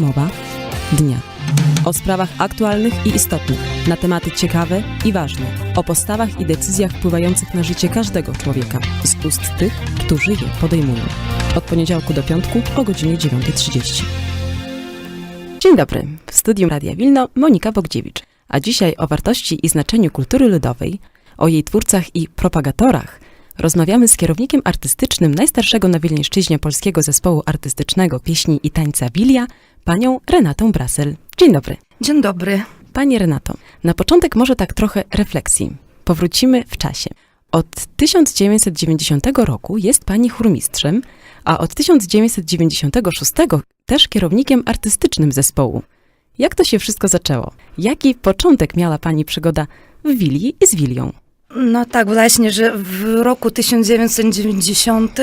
Rozmowa dnia. O sprawach aktualnych i istotnych, na tematy ciekawe i ważne, o postawach i decyzjach wpływających na życie każdego człowieka z ust tych, którzy je podejmują. Od poniedziałku do piątku o godzinie 9.30. Dzień dobry. W studium Radia Wilno Monika Bogdziewicz. A dzisiaj o wartości i znaczeniu kultury ludowej, o jej twórcach i propagatorach rozmawiamy z kierownikiem artystycznym najstarszego na Wileńszczyźnie polskiego zespołu artystycznego pieśni i tańca Wilia, panią Renatą Brasel. Dzień dobry. Dzień dobry. Pani Renato, na początek może tak trochę refleksji. Powrócimy w czasie. Od 1990 roku jest pani chórmistrzem, a od 1996 też kierownikiem artystycznym zespołu. Jak to się wszystko zaczęło? Jaki początek miała pani przygoda w Wilii i z Wilią? No tak, właśnie, że w roku 1990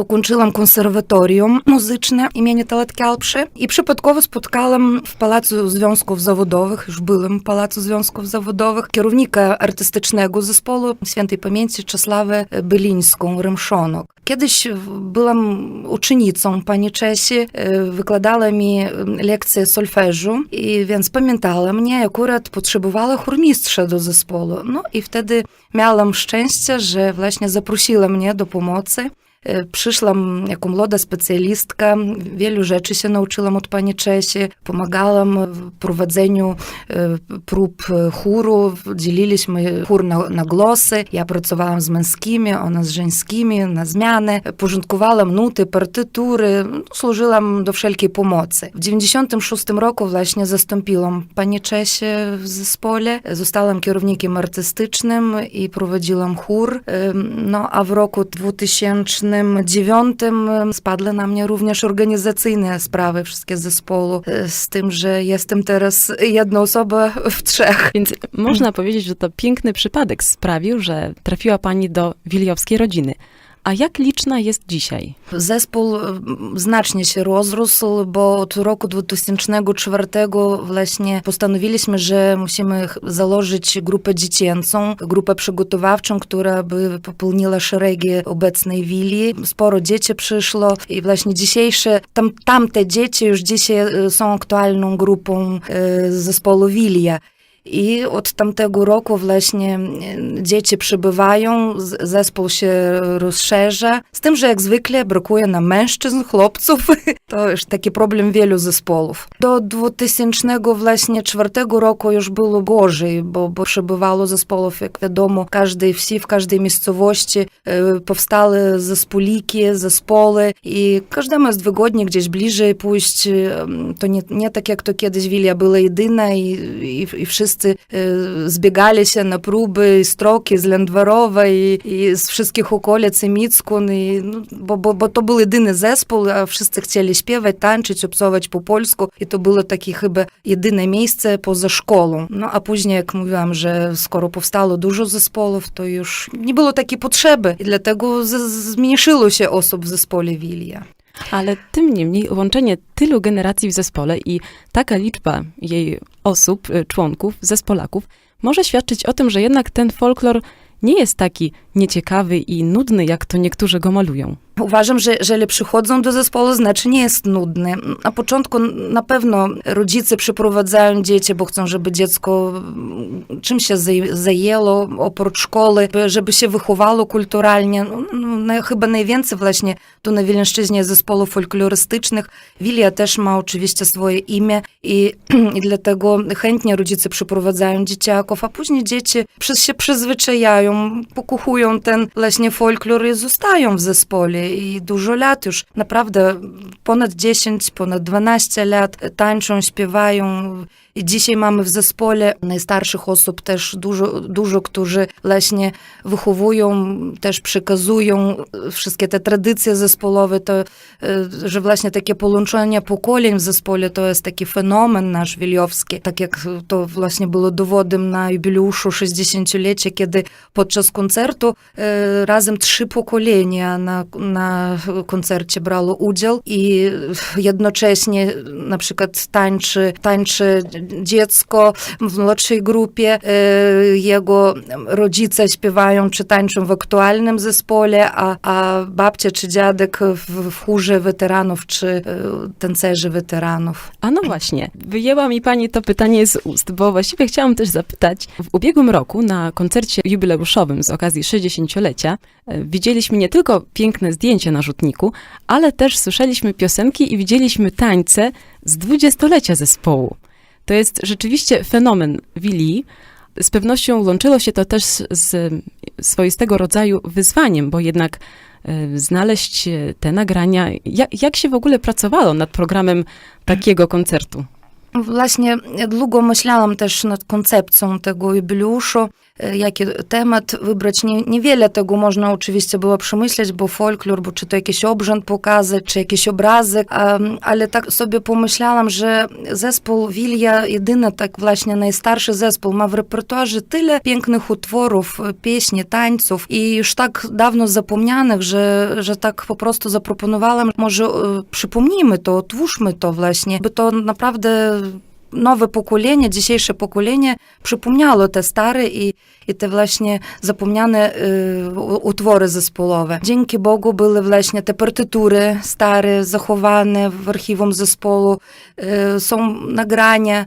ukończyłam konserwatorium muzyczne imienia Talatkialpszy i przypadkowo spotkałam w Pałacu Związków Zawodowych, już byłem w Pałacu Związków Zawodowych, kierownika artystycznego zespołu świętej pamięci Czesławę Bylińską, Rymszonok. Kiedyś byłam uczennicą pani Czesi, wykładała mi lekcje solfeżu, i więc pamiętała mnie, akurat potrzebowała chórmistrza do zespołu. No i wtedy miałam szczęście, że właśnie zaprosiła mnie do pomocy. Przyszłam jako młoda specjalistka, wielu rzeczy się nauczyłam od pani Czesi, pomagałam w prowadzeniu prób chóru, dzieliliśmy chór na, na głosy, ja pracowałam z męskimi, ona z żeńskimi, na zmiany, porządkowałam nuty, partytury, służyłam do wszelkiej pomocy. W 96 roku właśnie zastąpiłam pani Czesi w zespole, zostałam kierownikiem artystycznym i prowadziłam chór, no a w roku 2000 dziewiątym spadły na mnie również organizacyjne sprawy wszystkie zespołu, z tym, że jestem teraz jedna osoba w trzech. Więc można powiedzieć, że to piękny przypadek sprawił, że trafiła pani do wiliowskiej rodziny. A jak liczna jest dzisiaj? Zespół znacznie się rozrósł, bo od roku 2004 właśnie postanowiliśmy, że musimy założyć grupę dziecięcą, grupę przygotowawczą, która by popełniła szeregi obecnej willi. Sporo dzieci przyszło i właśnie dzisiejsze, tam, tamte dzieci już dzisiaj są aktualną grupą zespołu Wilia. I od tamtego roku właśnie dzieci przybywają, zespół się rozszerza. Z tym, że jak zwykle brakuje nam mężczyzn, chłopców. To już taki problem wielu zespołów. Do 2004 roku już było gorzej, bo, bo przybywało zespołów, jak wiadomo, w każdej wsi, w każdej miejscowości powstały zespoliki, zespoły i każdemu jest wygodnie gdzieś bliżej pójść. To nie, nie tak jak to kiedyś Wilia była jedyna i, i, i wszyscy wszyscy zbiegali się na próby z Troki, z Lędwarowa i, i z wszystkich okolic, i Mickun, i, no, bo, bo, bo to był jedyny zespół, a wszyscy chcieli śpiewać, tańczyć, obcować po polsku i to było takie chyba jedyne miejsce poza szkołą. No a później, jak mówiłam, że skoro powstało dużo zespołów, to już nie było takiej potrzeby i dlatego zmniejszyło się osób w zespole Wilia. Ale tym niemniej łączenie tylu generacji w zespole i taka liczba jej osób, członków, zespolaków, może świadczyć o tym, że jednak ten folklor nie jest taki nieciekawy i nudny, jak to niektórzy go malują. Uważam, że jeżeli przychodzą do zespołu, znaczy nie jest nudny. Na początku na pewno rodzice przyprowadzają dzieci, bo chcą, żeby dziecko czym się zajęło oprócz szkoły, żeby się wychowało kulturalnie. No, chyba najwięcej właśnie tu na Wileńszczyźnie zespołów folklorystycznych. Wilia też ma oczywiście swoje imię i, i dlatego chętnie rodzice przyprowadzają dzieciaków, a później dzieci się przyzwyczajają, pokuchują ten właśnie folklor i zostają w zespole i dużo lat już, naprawdę ponad 10, ponad 12 lat tańczą, śpiewają. I dzisiaj mamy w zespole najstarszych osób też dużo, dużo, którzy właśnie wychowują, też przekazują wszystkie te tradycje zespołowe, to, że właśnie takie połączenie pokoleń w zespole to jest taki fenomen nasz wiliowski, tak jak to właśnie było dowodem na jubileuszu 60-lecia, kiedy podczas koncertu razem trzy pokolenia na, na koncercie brało udział i jednocześnie na przykład tańczy, tańczy dziecko w młodszej grupie, e, jego rodzice śpiewają czy tańczą w aktualnym zespole, a, a babcia czy dziadek w, w chórze weteranów czy e, tancerzy weteranów. A no właśnie, wyjęła mi pani to pytanie z ust, bo właściwie chciałam też zapytać. W ubiegłym roku na koncercie jubileuszowym z okazji 60-lecia e, widzieliśmy nie tylko piękne zdjęcie na rzutniku, ale też słyszeliśmy piosenki i widzieliśmy tańce z dwudziestolecia zespołu. To jest rzeczywiście fenomen Willi. Z pewnością łączyło się to też z, swoistego rodzaju wyzwaniem, bo jednak e, znaleźć e, te nagrania. Jak, jak się w ogóle pracowało nad programem takiego koncertu? Właśnie długo myślałam też nad koncepcją tego jubileuszu, e, jaki temat wybrać. Nie, niewiele tego można oczywiście było przemyśleć, bo folklor, bo czy to jakiś obrząd pokazać, czy jakiś obrazek, ale tak sobie pomyślałam, że zespół Wilia, jedyny tak właśnie najstarszy zespół, ma w repertuarze tyle pięknych utworów, e, pieśni, tańców i już tak dawno zapomnianych, że, że tak po prostu zaproponowałam, może e, przypomnijmy to, otwórzmy to właśnie, by to naprawdę nowe pokolenie, dzisiejsze pokolenie przypomniało te stare i, i te właśnie zapomniane y, utwory zespołowe. Dzięki Bogu były właśnie te partytury stare, zachowane w archiwum zespołu. Y, są nagrania,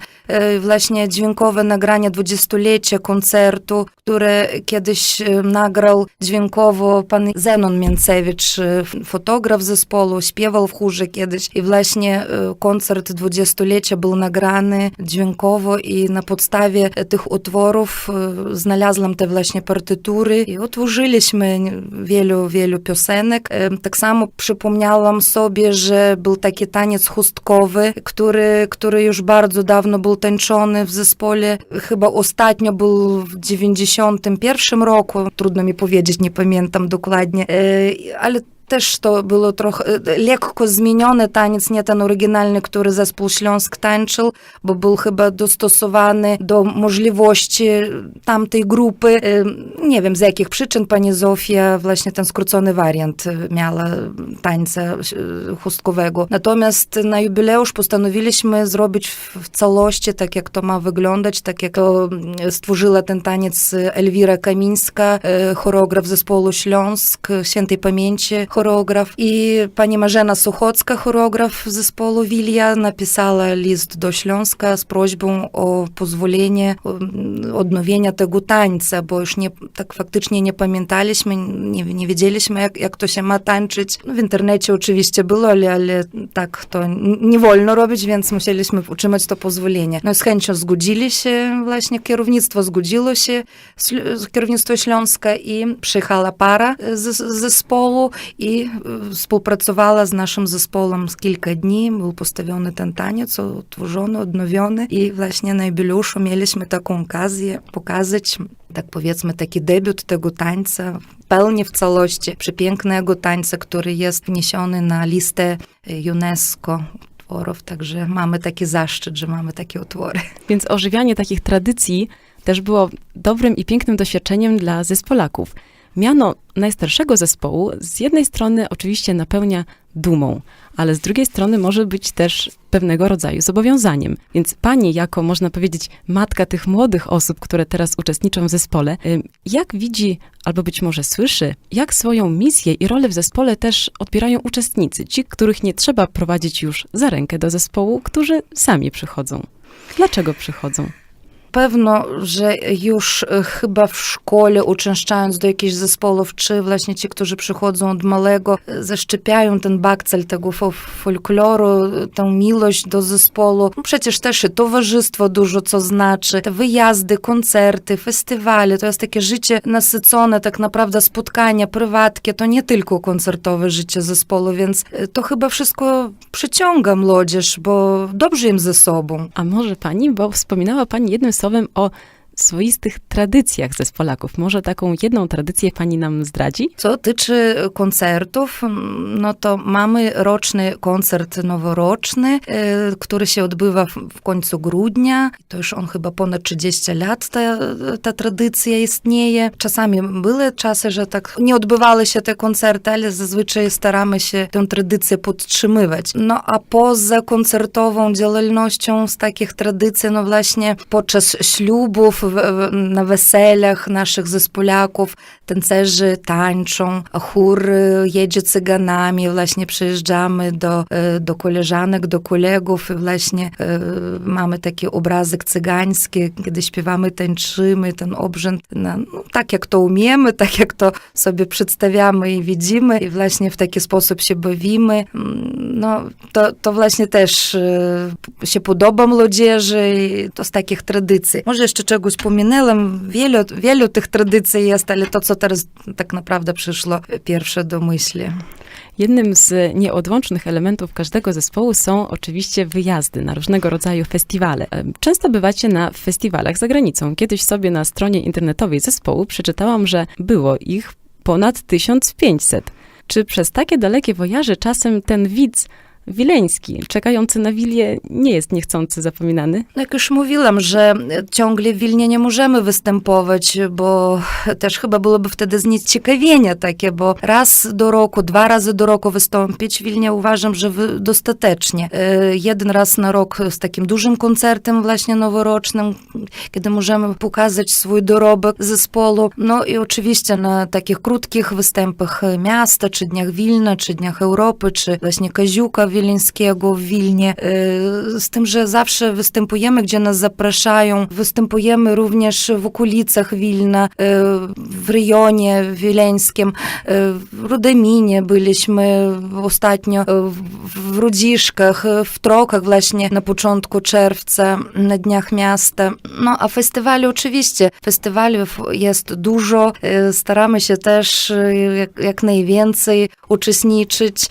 y, właśnie dźwiękowe nagrania dwudziestolecia koncertu, które kiedyś y, nagrał dźwiękowo pan Zenon Mięcewicz, y, fotograf zespołu, śpiewał w chórze kiedyś i właśnie y, koncert dwudziestolecia był nagrany dźwiękowo i na podstawie tych utworów y, znalazłam te właśnie partytury i otworzyliśmy wielu, wielu piosenek. Y, Tak samo przypomniałam sobie, że był taki taniec chustkowy, który, który już bardzo dawno był tańczony w zespole. Chyba ostatnio był w 91 roku, trudno mi powiedzieć, nie pamiętam dokładnie, Y, ale też to było trochę e, lekko zmieniony taniec, nie ten oryginalny, który zespół Śląsk tańczył, bo był chyba dostosowany do możliwości tamtej grupy. E, Nie wiem z jakich przyczyn pani Zofia właśnie ten skrócony wariant e, miała tańca chustkowego. Natomiast na jubileusz postanowiliśmy zrobić w całości, tak jak to ma wyglądać, tak jak to mm, stworzyła ten taniec Elwira Kamińska, choreograf zespołu Śląsk, świętej pamięci i pani Marzena Suchocka, choreograf zespołu Wilia, napisała list do Śląska z prośbą o pozwolenie mm, odnowienia tego tańca, bo już nie, tak faktycznie nie pamiętaliśmy, nie, nie wiedzieliśmy, jak, jak to się ma tańczyć. No, w internecie oczywiście było, ale, tak to nie wolno robić, więc musieliśmy utrzymać to pozwolenie. No z chęcią zgodzili się, właśnie kierownictwo zgodziło się, kierownictwo Śląska i przyjechała para z, z zespołu i współpracowała z naszym zespołem z kilka dni. Był postawiony ten taniec, otworzony, odnowiony i właśnie na jubileuszu mieliśmy taką okazję pokazać, tak powiedzmy, taki debiut tego tańca pełni w całości, przepięknego tańca, który jest wniesiony na listę UNESCO utworów, także mamy taki zaszczyt, że mamy takie utwory. Więc ożywianie takich tradycji też było dobrym i pięknym doświadczeniem dla zespolaków. Miano najstarszego zespołu z jednej strony oczywiście napełnia dumą, ale z drugiej strony może być też pewnego rodzaju zobowiązaniem. Więc pani, jako można powiedzieć, matka tych młodych osób, które teraz uczestniczą w zespole, ym, jak widzi albo być może słyszy, jak swoją misję i rolę w zespole też odbierają uczestnicy, ci, których nie trzeba prowadzić już za rękę do zespołu, którzy sami przychodzą. Dlaczego przychodzą? Pewno, że już e, chyba w szkole, uczęszczając do jakichś zespołów, czy właśnie ci, którzy przychodzą od małego, e, zaszczepiają ten bakcel tego fo- folkloru, e, tę miłość do zespołu. No Przecież też i towarzystwo dużo co znaczy, te wyjazdy, koncerty, festiwale, to jest takie życie nasycone, tak naprawdę spotkania prywatkie, to nie tylko koncertowe życie zespołu, więc to chyba wszystko przyciąga młodzież, bo dobrze im ze sobą. A może pani, bo wspominała pani jednym słowem o swoistych tradycjach zespolaków. Może taką jedną tradycję pani nam zdradzi? Co tyczy koncertów, no to mamy roczny koncert noworoczny, e, który się odbywa w, końcu grudnia. To już on chyba ponad 30 lat ta, ta tradycja istnieje. Czasami były czasy, że tak nie odbywały się te koncerty, ale zazwyczaj staramy się tę tradycję podtrzymywać. No a poza koncertową działalnością z takich tradycji, no właśnie podczas ślubów, na weselach naszych zespolaków tancerzy tańczą, chór e, jedzie cyganami, właśnie przyjeżdżamy do, e, do koleżanek, do kolegów właśnie e, mamy taki obrazek cygański, kiedy śpiewamy, tańczymy, ten obrzęd, no, tak jak to umiemy, tak jak to sobie przedstawiamy i widzimy i właśnie w taki sposób się bawimy. Mm, No, to, to właśnie też się podoba młodzieży i to z takich tradycji. Może jeszcze czegoś pominęłam, wielu, wielu tych tradycji jest, ale to, co teraz tak naprawdę przyszło pierwsze do myśli. Jednym z nieodłącznych elementów każdego zespołu są oczywiście wyjazdy na różnego rodzaju festiwale. E, Często bywacie na festiwalach za granicą. Kiedyś sobie na stronie internetowej zespołu przeczytałam, że było ich ponad 1500. Czy przez takie dalekie wojaże czasem ten widz wileński, czekający na Wilię, nie jest niechcący zapominany? No jak już mówiłam, że ciągle w Wilnie nie możemy występować, bo też chyba byłoby wtedy znieciekawienie takie, bo raz do roku, dwa razy do roku wystąpić w Wilnie uważam, że dostatecznie. E, Jeden raz na rok z takim dużym koncertem właśnie noworocznym, kiedy możemy pokazać swój dorobek zespołu. No i oczywiście na takich krótkich występach miasta, czy Dniach Wilna, czy Dniach Europy, czy właśnie Kaziuka Wileńskiego w Wilnie. E, Z tym, że zawsze występujemy, gdzie nas zapraszają. Występujemy również w okolicach Wilna, e, w rejonie wileńskim. E, W Rudeminie byliśmy ostatnio, w- Rudziszkach, w Trokach właśnie na początku czerwca, na Dniach Miasta. No a festiwali oczywiście, festiwalów jest dużo. Staramy się też jak, jak najwięcej uczestniczyć.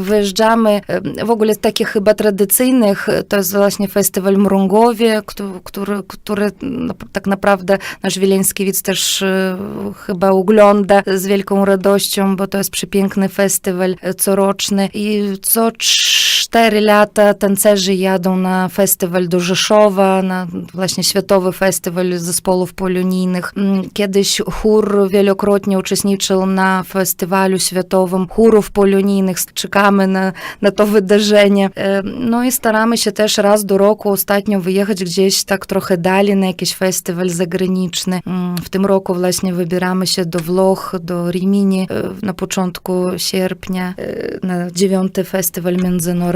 Wyjeżdżamy e, w ogóle takich chyba tradycyjnych, e, to jest właśnie festiwal Mrągowie, który, który, tak naprawdę nasz wileński widz też e, chyba ogląda z wielką radością, bo to jest przepiękny festiwal e, coroczny. I co cztery lata tancerzy jadą na festiwal do Rzeszowa, na właśnie Światowy Festiwal Zespołów Polonijnych. Mm, Kiedyś chór wielokrotnie uczestniczył na festiwalu światowym chórów polonijnych. Czekamy na, na to wydarzenie. E, No i staramy się też raz do roku ostatnio wyjechać gdzieś tak trochę dalej na jakiś festiwal zagraniczny. Mm, W tym roku właśnie wybieramy się do Włoch, do Rimini e, na początku sierpnia e, na dziewiąty festiwal międzynarodowy.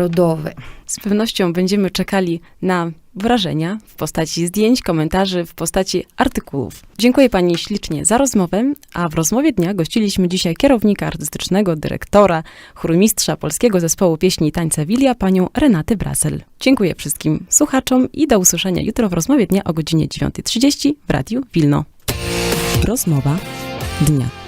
Z pewnością będziemy czekali na wrażenia w postaci zdjęć, komentarzy, w postaci artykułów. Dziękuję Pani ślicznie za rozmowę, a w rozmowie dnia gościliśmy dzisiaj kierownika artystycznego, dyrektora, chórmistrza Polskiego Zespołu Pieśni i Tańca Wilia, panią Renatę Brasel. Dziękuję wszystkim słuchaczom i do usłyszenia jutro w rozmowie dnia o godzinie 9.30 w Radiu Wilno. Rozmowa dnia.